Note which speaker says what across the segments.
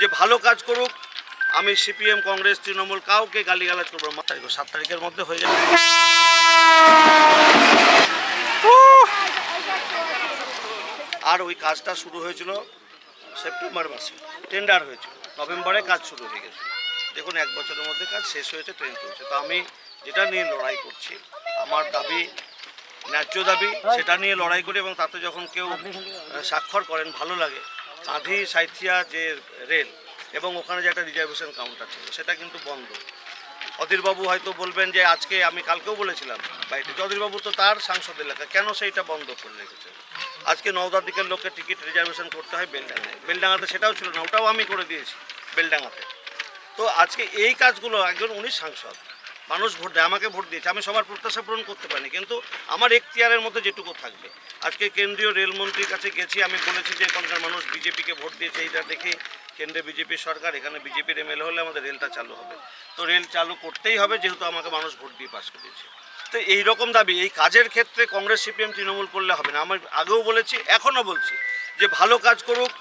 Speaker 1: যে ভালো কাজ করুক, আমি সিপিএম, কংগ্রেস, তৃণমূল কাউকে গালিগালাজ করব না। সাত তারিখের মধ্যে হয়ে যাবে। আর ওই কাজটা শুরু হয়েছিল সেপ্টেম্বর মাসে টেন্ডার হয়েছিল, নভেম্বরে কাজ শুরু হয়ে গেছে। দেখুন, এক বছরের মধ্যে কাজ শেষ হয়েছে ট্রেন চলছে। তো আমি যেটা নিয়ে লড়াই করছি, আমার দাবি, ন্যায্য দাবি, সেটা নিয়ে লড়াই করি এবং তাতে যখন কেউ স্বাক্ষর করেন, ভালো লাগে কাঁধি সাইথিয়া যে রেল এবং ওখানে যে একটা রিজার্ভেশন কাউন্টার ছিল, সেটা কিন্তু বন্ধ। অধীরবাবু হয়তো বলবেন যে, আজকে আমি কালকেও বলেছিলাম বাইরে যে অধীরবাবু তো তার সাংসদ এলাকা, কেন সেইটা বন্ধ করে রেখেছে? আজকে নওদার দিকের লোককে টিকিট রিজার্ভেশন করতে হয় বেলডাঙায় বেলডাঙাতে সেটাও ছিল না, ওটাও আমি করে দিয়েছি বেলডাঙাতে তো আজকে এই কাজগুলো একজন উনি সাংসদ মানুষ ভোট দেয়, আমাকে ভোট দিয়েছে, আমি সবার প্রত্যাশা পূরণ করতে পারিনি, কিন্তু আমার এখতিয়ারের মধ্যে যেটুকু থাকবে। আজকে কেন্দ্রীয় রেলমন্ত্রীর কাছে গেছি, আমি বলেছি যে এখানকার মানুষ বিজেপিকে ভোট দিয়েছে, এইটা দেখে কেন্দ্রে বিজেপির সরকার, এখানে বিজেপির এমএলএ হলে আমাদের রেলটা চালু হবে। তো রেল চালু করতেই হবে, যেহেতু আমাকে মানুষ ভোট দিয়ে পাশ করিয়েছে তো এই রকম দাবি, এই কাজের ক্ষেত্রে কংগ্রেস, সিপিএম, তৃণমূল করলে হবে না। আমি আগেও বলেছি, এখনও বলছি যে ভালো কাজ করুক,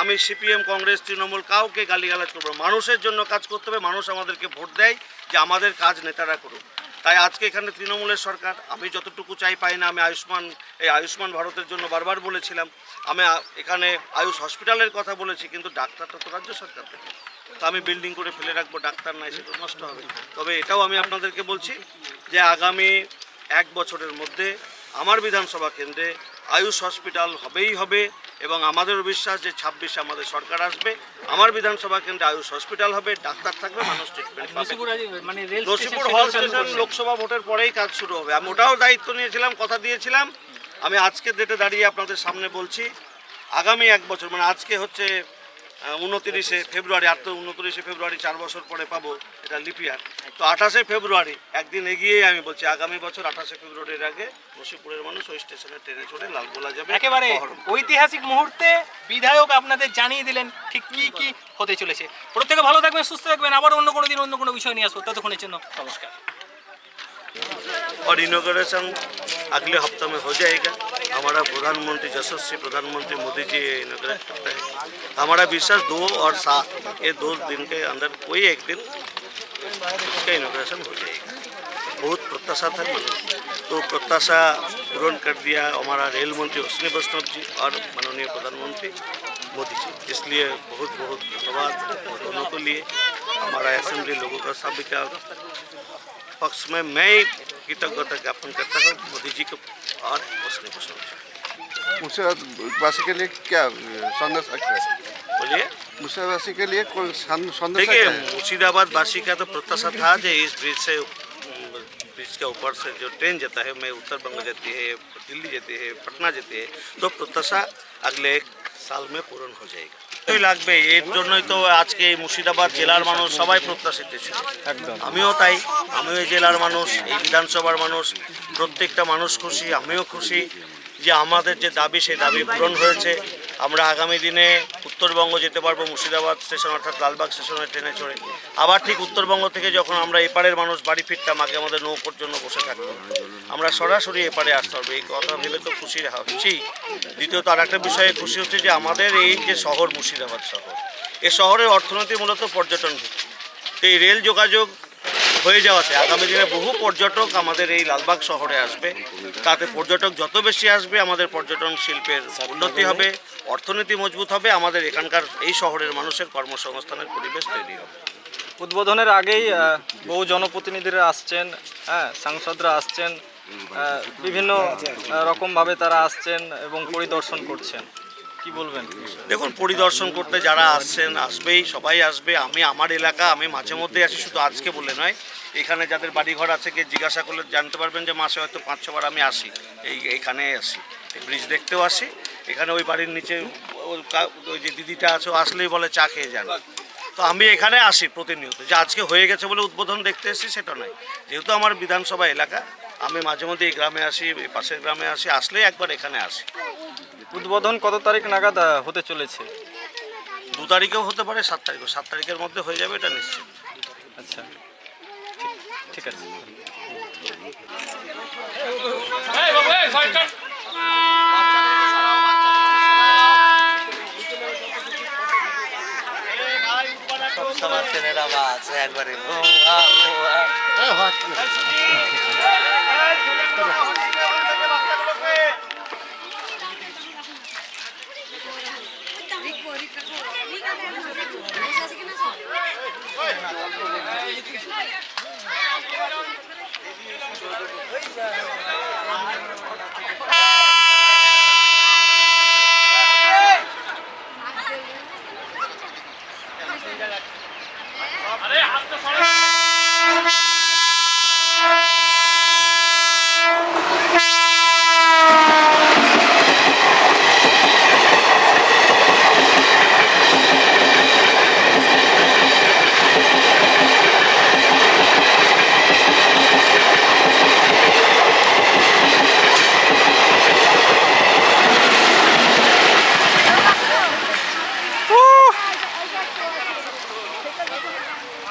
Speaker 1: আমি সিপিএম, কংগ্রেস, তৃণমূল, কাউকে গালিগালাজ করব মানুষের জন্য কাজ করতে হবে, মানুষ আমাদেরকে ভোট দেয় যে আমাদের কাজ নেতারা করুক। তাই আজকে এখানে তৃণমূলের সরকার, আমি যতটুকু চাই পাই না, আমি আয়ুষ্মান, এই আয়ুষ্মান ভারতের জন্য বারবার বলেছিলাম, আমি এখানে আয়ুষ হসপিটালের কথা বলেছি, কিন্তু ডাক্তারটা তো রাজ্য সরকার থেকে। তো আমি বিল্ডিং করে ফেলে রাখব, ডাক্তার নাই সেটা নষ্ট হবে। তবে এটাও আমি আপনাদেরকে বলছি যে আগামী এক বছরের মধ্যে আমার বিধানসভা কেন্দ্রে আয়ুষ হসপিটাল হবেই হবে। এবং আমাদেরও বিশ্বাস যে ছাব্বিশে আমাদের সরকার আসবে। আমার বিধানসভা কেন্দ্রে আয়ুষ হসপিটাল হবে ডাক্তার থাকবে মানুষ ট্রিটমেন্ট
Speaker 2: মানে স্টেশন
Speaker 1: হল স্টেশন লোকসভা ভোটের পরেই কাজ শুরু হবে। আমি ওটাও দায়িত্ব নিয়েছিলাম কথা দিয়েছিলাম। আমি আজকে ডেটে দাঁড়িয়ে আপনাদের সামনে বলছি আগামী এক বছর মানে আজকে হচ্ছে উনতিরিশে ফেব্রুয়ারি আর তো উনতিরিশে ফেব্রুয়ারি চার বছর পরে পাবো এটা লিপিয়ার তো আঠাশে ফেব্রুয়ারি একদিন এগিয়েই আমি বলছি আগামী বছর আঠাশে ফেব্রুয়ারির আগে লক্ষ্মীপুরের মানুষ ওই স্টেশনে ট্রেনে চড়ে লালগোলা যাবে
Speaker 2: একেবারে ঐতিহাসিক মুহূর্তে বিধায়ক আপনাদের জানিয়ে দিলেন ঠিক কি কি হতে চলেছে। প্রত্যেকে ভালো থাকবেন সুস্থ থাকবেন আবার অন্য কোনো দিন অন্য কোনো বিষয় নিয়ে আসব। ততক্ষণের জন্য নমস্কার।
Speaker 1: और इनोग्रेशन अगले हफ़्ते में हो जाएगा। हमारा प्रधानमंत्री, यशस्वी प्रधानमंत्री मोदी जी इनोग्रेट करते हैं। हमारा विश्वास दो और सात ये दो दिन के अंदर कोई एक दिन इसका इनोग्रेशन हो जाएगा। बहुत प्रत्याशा था मतलब तो प्रत्याशा पूर्ण कर दिया हमारा रेल मंत्री अश्विनी वैष्णव जी और माननीय प्रधानमंत्री मोदी जी। इसलिए बहुत बहुत धन्यवाद। दोनों के लिए हमारा असेंबली लोगों का सभी का पक्ष में मैं कृतज्ञता ज्ञापन करता हूँ मोदी जी को और वैष्णव जी
Speaker 3: मुर्शिदाबादवासी के लिए क्या संदेश
Speaker 1: बोलिए।
Speaker 3: मुर्शिदाबादवासी के लिए कोई संदेश
Speaker 1: देखिए मुर्शिदाबाद वासी का तो प्रत्याशा था जो इस ब्रिज से ब्रिज के ऊपर से जो ट्रेन जाता है मैं उत्तर बंगाल जाती है दिल्ली जाती है पटना जाती है तो प्रत्याशा अगले एक साल में पूर्ण हो जाएगा। লাগবে এর জন্যই তো আজকে এই মুর্শিদাবাদ জেলার মানুষ সবাই প্রত্যাশিত ছিল।
Speaker 3: একদম।
Speaker 1: আমিও তাই আমিও ওই জেলার মানুষ এই বিধানসভার মানুষ প্রত্যেকটা মানুষ খুশি আমিও খুশি যে আমাদের যে দাবি সেই দাবি পূরণ হয়েছে। আমরা আগামী দিনে উত্তরবঙ্গ যেতে পারব মুর্শিদাবাদ স্টেশন, অর্থাৎ লালবাগ স্টেশনে ট্রেনে চড়ে। আবার ঠিক উত্তরবঙ্গ থেকে যখন আমরা এপারের মানুষ বাড়ি ফিরতাম, আগে আমাদের নৌকোর জন্য বসে থাকতাম। আমরা সরাসরি এপারে আসতে পারব। এই কথা ভেবে তো খুশি হচ্ছি। দ্বিতীয়ত আর একটা বিষয়ে খুশি হচ্ছে যে আমাদের এই যে শহর, মুর্শিদাবাদ শহর, এ শহরের অর্থনীতি মূলত পর্যটন এই রেল যোগাযোগ হয়ে যাওয়াতে আগামী দিনে বহু পর্যটক আমাদের এই লালবাগ শহরে আসবে। তাতে পর্যটক যত বেশি আসবে, আমাদের পর্যটন শিল্পের উন্নতি হবে, অর্থনীতি মজবুত হবে, আমাদের এখানকার এই শহরের মানুষের কর্মসংস্থানের পরিবেশ তৈরি হবে।
Speaker 4: উদ্বোধনের আগেই বহু জনপ্রতিনিধিরা আসছেন হ্যাঁ সাংসদরা আসছেন বিভিন্ন রকমভাবে তারা আসছেন এবং পরিদর্শন করছেন। কি বলবেন?
Speaker 1: দেখুন, পরিদর্শন করতে যারা আসছেন, আসবেই, সবাই আসবে। আমি, আমার এলাকা, আমি মাঝে মধ্যে আসি, শুধু আজকে বলে নয়। এখানে যাদের বাড়িঘর আছে, কে জিজ্ঞাসা করলে জানতে পারবেন যে মাসে হয়তো পাঁচ, ছবার আমি আসি। এই এইখানে আসি। ব্রিজ দেখতেও আসি। এখানে ওই বাড়ির নিচে ওই যে দিদিটা আছে আসলেই বলে চা খেয়ে যান। তো আমি এখানে আসি প্রতিনিয়ত। যে আজকে হয়ে গেছে বলে উদ্বোধন দেখতে এসেছি, সেটা নয়। যেহেতু আমার বিধানসভা এলাকা আমি মাঝে মধ্যে এই গ্রামে আসি এই পাশের গ্রামে আসি আসলে একবার এখানে আসি।
Speaker 4: উদ্বোধন কত তারিখ নাগাদ হতে চলেছে?
Speaker 1: দু তারিখেও হতে পারে সাত তারিখও সাত তারিখের মধ্যে হয়ে যাবে এটা নিশ্চিত।
Speaker 4: আচ্ছা। ঠিক- ঠিক আছে।